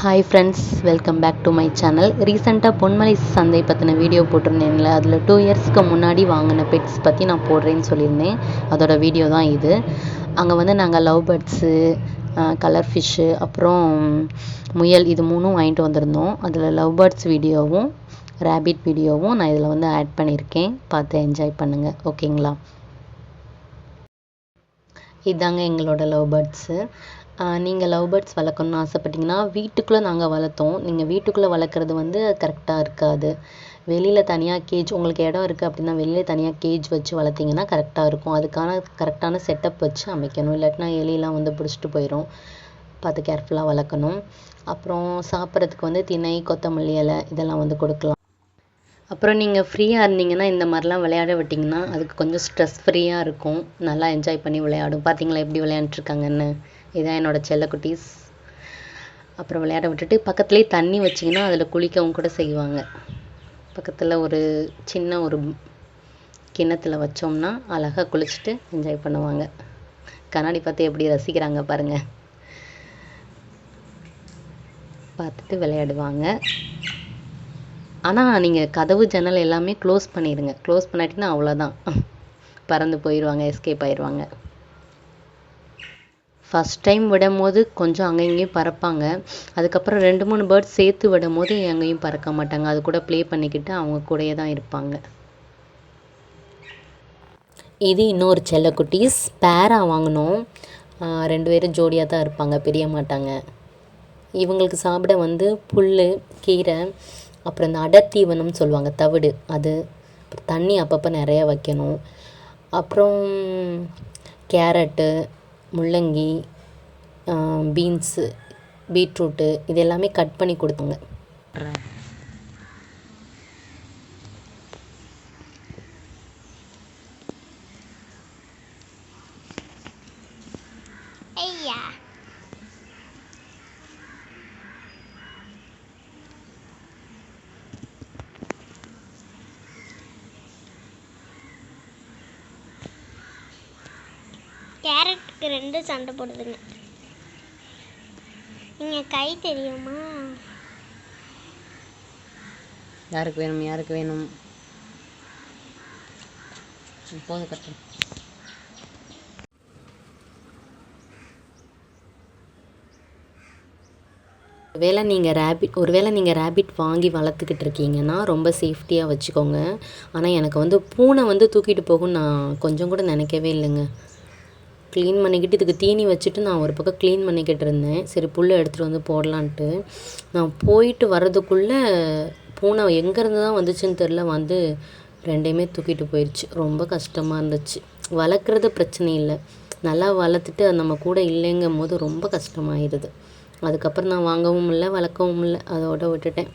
Hi friends welcome back to my channel ரீசெண்டாக பொன்மலை சந்தை பற்றின வீடியோ போட்டிருந்தேன்ல அதில் டூ இயர்ஸ்க்கு முன்னாடி வாங்கின பெட்ஸ் பற்றி நான் போடுறேன்னு சொல்லியிருந்தேன். அதோட வீடியோ தான் இது. அங்கே வந்து நாங்கள் லவ் பேர்ட்ஸு கலர் ஃபிஷ்ஷு அப்புறம் முயல் இது மூணும் வாங்கிட்டு வந்திருந்தோம். அதில் லவ் பேர்ட்ஸ் வீடியோவும் ரேபிட் வீடியோவும் நான் இதில் வந்து ஆட் பண்ணியிருக்கேன். பார்த்து என்ஜாய் பண்ணுங்கள் ஓகேங்களா இதாங்க எங்களோட லவ் பேர்ட்ஸு நீங்கள் லவ் பேர்ட்ஸ் வளர்க்கணுன்னு ஆசைப்பட்டீங்கன்னா வீட்டுக்குள்ளே நாங்கள் வளர்த்தோம். நீங்கள் வீட்டுக்குள்ளே வளர்க்குறது வந்து கரெக்டாக இருக்காது. வெளியில் தனியாக கேஜ் உங்களுக்கு இடம் இருக்குது அப்படின்னா வெளியில் தனியாக கேஜ் வச்சு வளர்த்திங்கன்னா கரெக்டாக இருக்கும். அதுக்கான கரெக்டான செட்டப் வச்சு அமைக்கணும். இல்லாட்டினா எலியெலாம் வந்து பிடிச்சிட்டு போயிடும் பார்த்து கேர்ஃபுல்லாக வளர்க்கணும். அப்புறம் சாப்பிட்றதுக்கு வந்து திணை கொத்தமல்லி இலை இதெல்லாம் வந்து கொடுக்கலாம். அப்புறம் நீங்கள் ஃப்ரீயாக இருந்தீங்கன்னா இந்த மாதிரிலாம் விளையாட விட்டிங்கன்னா அதுக்கு கொஞ்சம் ஸ்ட்ரெஸ் ஃப்ரீயாக இருக்கும். நல்லா என்ஜாய் பண்ணி விளையாடும். பார்த்தீங்களா எப்படி விளையாண்டுருக்காங்கன்னு இதான் என்னோடய செல்லக்குட்டீஸ் அப்புறம் விளையாட விட்டுட்டு பக்கத்துலேயே தண்ணி வச்சிங்கன்னா அதில் குளிக்கவும் கூட செய்வாங்க. பக்கத்தில் ஒரு சின்ன ஒரு கிண்ணத்தில் வச்சோம்னா அழகாக குளிச்சுட்டு என்ஜாய் பண்ணுவாங்க. கண்ணாடி பார்த்து எப்படி ரசிக்கிறாங்க பாருங்கள் பார்த்துட்டு விளையாடுவாங்க. ஆனால் நீங்கள் கதவு ஜன்னல் எல்லாமே க்ளோஸ் பண்ணிடுங்க. க்ளோஸ் பண்ணாட்டினா அவ்வளோதான் பறந்து போயிடுவாங்க எஸ்கேப் ஆயிடுவாங்க ஃபஸ்ட் டைம் விடும்போது கொஞ்சம் அங்கே இங்கேயும் பறப்பாங்க. அதுக்கப்புறம் ரெண்டு மூணு பேர்ட்ஸ் சேர்த்து விடும்போது எங்கேயும் பறக்க மாட்டாங்க. அது கூட ப்ளே பண்ணிக்கிட்டு அவங்க கூடயே தான் இருப்பாங்க. இது இன்னொரு செல்லக்குட்டீஸ். பேரா வாங்கினோம். ரெண்டு பேரும் ஜோடியாக தான் இருப்பாங்க. பிரிய மாட்டாங்க. இவங்களுக்கு சாப்பிட வந்து புல் கீரை அப்புறம் இந்த அடத்தீவனம்னு சொல்லுவாங்க தவிடு. அது அப்புறம் தண்ணி அப்பப்போ நிறையா வைக்கணும். அப்புறம் கேரட்டு முள்ளங்கி பீன்ஸு பீட்ரூட்டு இது எல்லாமே கட் பண்ணி கொடுத்துங்க. ஐயா கேரட்டுக்கு ரெண்டு சண்டை போடுதுங்க. நீங்கள் கை தெரியுமா? யாருக்கு வேணும் யாருக்கு வேணும்? போது கட்டு. ஒருவேளை நீங்கள் ரேபிட் ஒருவேளை நீங்கள் ரேபிட் வாங்கி வளர்த்துக்கிட்டு இருக்கீங்கன்னா ரொம்ப சேஃப்டியாக வச்சுக்கோங்க. ஆனால் எனக்கு வந்து பூனை வந்து தூக்கிட்டு போகும் நான் கொஞ்சம் கூட நினைக்கவே இல்லைங்க. க்ளீன் பண்ணிக்கிட்டு இதுக்கு தீனி வச்சுட்டு நான் ஒரு பக்கம் க்ளீன் பண்ணிக்கிட்டு இருந்தேன். சரி புல் எடுத்துகிட்டு வந்து போடலான்ட்டு. நான் போயிட்டு வர்றதுக்குள்ளே பூனை எங்கேருந்து தான் வந்துச்சுன்னு தெரில வந்து ரெண்டையுமே தூக்கிட்டு போயிடுச்சு ரொம்ப கஷ்டமாக இருந்துச்சு. வளர்க்குறது பிரச்சனை இல்லை. நல்லா வளர்த்துட்டு அது நம்ம கூட இல்லைங்கும் போது ரொம்ப கஷ்டமாயிருது. அதுக்கப்புறம் நான் வாங்கவும் இல்லை வளர்க்கவும் இல்லை. அதோட விட்டுட்டேன்.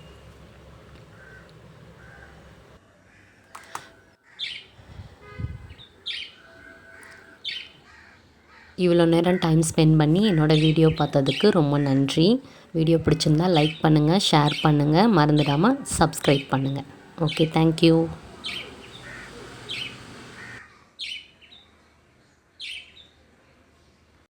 இவ்வளோ நேரம் டைம் ஸ்பெண்ட் பண்ணி என்னோடய வீடியோ பார்த்ததுக்கு ரொம்ப நன்றி. வீடியோ பிடிச்சிருந்தா லைக் பண்ணுங்கள் ஷேர் பண்ணுங்கள் மறந்துடாமல் சப்ஸ்கிரைப் பண்ணுங்கள் ஓகே தேங்க்யூ